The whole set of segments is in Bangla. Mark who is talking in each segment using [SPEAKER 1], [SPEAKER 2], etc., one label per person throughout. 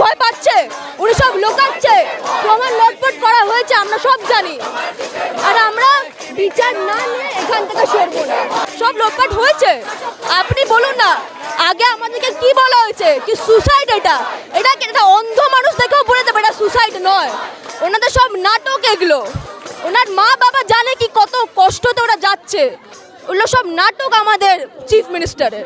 [SPEAKER 1] ভয় পাচ্ছে, উনি সব লোকাচ্ছে। প্রমাণ লটপট করা হয়েছে, আমরা সব জানি। আর আমরা বিচার না নিয়ে এখান থেকে সরবো না। সব লোটপাট হয়েছে। আপনি বলুন না, আগে আমাদেরকে কি বলা হয়েছে? কি সুসাইড এটা? এটা এটা অন্ধ মানুষ দেখেও বলে দেবে? এটা সুসাইড নয়। ওনাদের সব নাটক এগুলো। ওনার মা বাবা জানে কি কত কষ্টতে ওরা যাচ্ছে। ওগুলো সব নাটক আমাদের চিফ মিনিস্টারের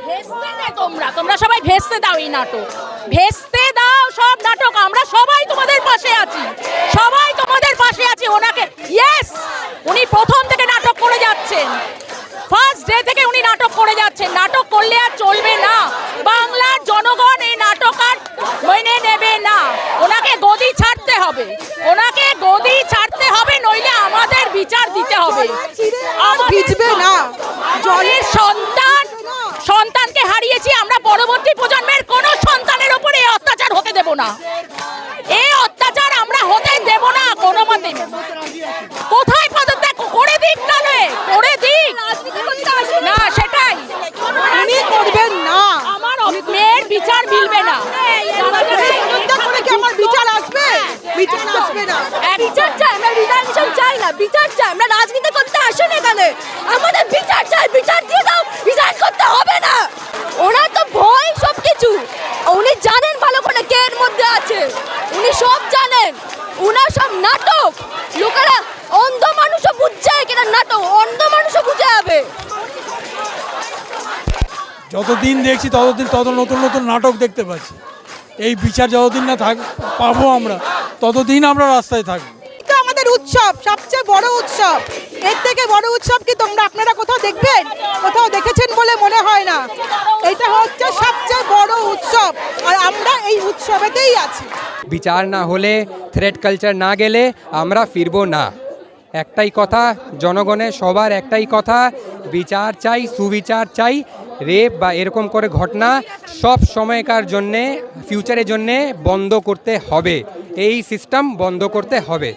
[SPEAKER 2] তোমরা। তোমরা সবাই ভেস্তে দাও এই নাটক। ভেস্তে দাও সব নাটক আমরা সবাই তোমাদের পাশে আছি সবাই তোমাদের পাশে আছি ওনাকে ইয়েস উনি প্রথম থেকে নাটক করে যাচ্ছেন ফার্স্ট থেকে উনি নাটক করে যাচ্ছেন। নাটক করলে আর চলবে না। বাংলার জনগণ এই নাটক আর মেনে নেবে না। ওনাকে গদি ছাড়তে হবে। ওনাকে গদি ছাড়তে হবে নইলে আমাদের বিচার দিতে হবে।
[SPEAKER 3] ভিজবে না।
[SPEAKER 2] জলের সন্তান সন্তানকে হারিয়েছি আমরা পরবর্তী প্রজন্মের কোন সন্তানের উপরে এই অত্যাচার হতে দেব না। এই অত্যাচার আমরা হতে দেব না কোনো মতে। কোথায় পদত্যাগ করে দিক তাহলে করে দিক না সেটাই
[SPEAKER 3] উনি করবেন না
[SPEAKER 2] আমার মেয়ের বিচার মিলবে না
[SPEAKER 3] চিন্তা করে কি আমার বিচার আসবে বিচার
[SPEAKER 1] চাই আমরা রিজার্ভেশন চাই না বিচার চাই আমরা রাজনীতি করতে আসেন এখানে। আমাদের বিচার চাই বিচার দিয়ে দাও রিজাইন করতে হবে না। ওরা তো ভয় সব কিছু উনি জানেন ভালো করে কে এর মধ্যে আছে। উনি সব জানেন। উনার সব নাটক। লোকেরা অন্ধ মানুষও বুঝছে কিনা নাটক অন্ধ মানুষও বুঝে যাবে
[SPEAKER 4] যতদিন দেখছি ততদিন তত নতুন নতুন নাটক দেখতে পাচ্ছি। এই বিচার যতদিন না থাক পাবো আমরা। ততদিন আমরা রাস্তায় থাকব।
[SPEAKER 3] এটা আমাদের উৎসব সবচেয়ে বড় উৎসব। এর থেকে বড় উৎসব কি তোমরা আপনারা কোথাও দেখবেন? কোথাও দেখেছেন বলে মনে হয় না। এটা হচ্ছে সবচেয়ে বড় উৎসব আর আমরা এই উৎসবেতেই আছি।
[SPEAKER 5] বিচার না হলে থ্রেড কালচার না গেলে আমরা ফিরবো না। একটাই কথা জনগণের সবার একটাই কথা বিচার চাই সুবিচার চাই রেপ বা এরকম করে ঘটনা সব সময়কার জন্যে ফিউচারের জন্যে বন্ধ করতে হবে। এই সিস্টেম বন্ধ করতে হবে।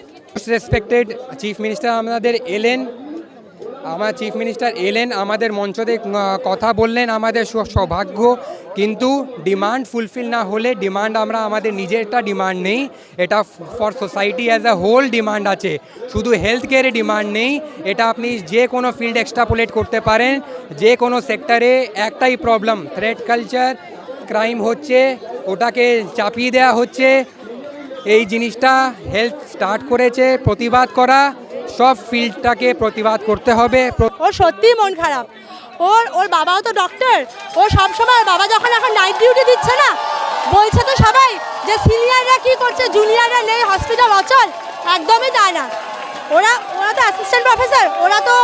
[SPEAKER 5] রেসপেক্টেড চিফ মিনিস্টার আমাদের এলেন। আমার চিফ মিনিস্টার এলেন, আমাদের মঞ্চতে কথা বললেন, আমাদের সৌভাগ্য। কিন্তু ডিমান্ড ফুলফিল না হলে ডিমান্ড আমরা, আমাদের নিজেরটা ডিমান্ড নেই। এটা for society as a whole demand আছে। শুধু হেলথ কেয়ারে ডিমান্ড নেই। এটা আপনি যে কোনো ফিল্ড এক্সট্রাপোলেট করতে পারেন। যে কোনো সেক্টরে একটাই প্রবলেম থ্রেড কালচার ক্রাইম হচ্ছে, ওটাকে চাপিয়ে দেওয়া হচ্ছে। এই জিনিসটা হেলথ স্টার্ট করেছে, প্রতিবাদ করা, সব ফিল্ডটাকে প্রতিবাদ করতে হবে।
[SPEAKER 6] ওর সত্যিই মন খারাপ। ওর ওর বাবাও তো ডক্টর ও সবসময়, বাবা যখন এখন নাইট ডিউটি দিচ্ছে না, বলছে তো সবাই যে সিনিয়ররা কি করছে জুনিয়ররা নেই হসপিটাল অচল। একদমই তাই না। ওরা ওরা তো অ্যাসিস্ট্যান্ট প্রফেসর ওরা তো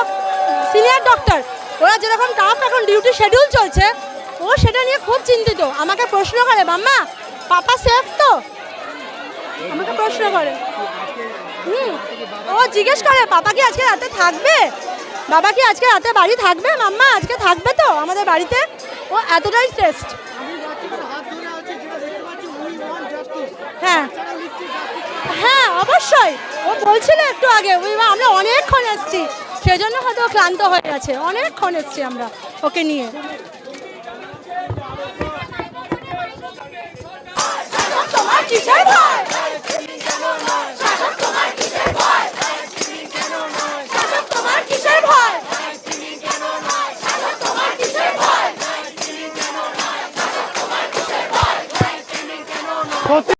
[SPEAKER 6] সিনিয়র ডক্টর ওরা যেরকম টাফ এখন ডিউটি শিডিউল চলছে, ও সেটা নিয়ে খুব চিন্তিত। আমাকে প্রশ্ন করে, মাম্মা, পাপা সেফ তো? করে। হুম। ও জিজ্ঞেস করে পাপা কি আজকে রাতে থাকবে? বাবা কি আজকে রাতে বাড়ি থাকবে মাম্মা? আজকে থাকবে তো আমাদের বাড়িতে? ও এতটাই টেস্ট হ্যাঁ। হ্যাঁ অবশ্যই। ও বলছিল একটু আগে ওই আমরা অনেকক্ষণ এসছি। সেজন্য হয়তো ক্লান্ত হয়ে গেছে। অনেকক্ষণ এসছি আমরা ওকে নিয়ে। তোমার কিসের こっち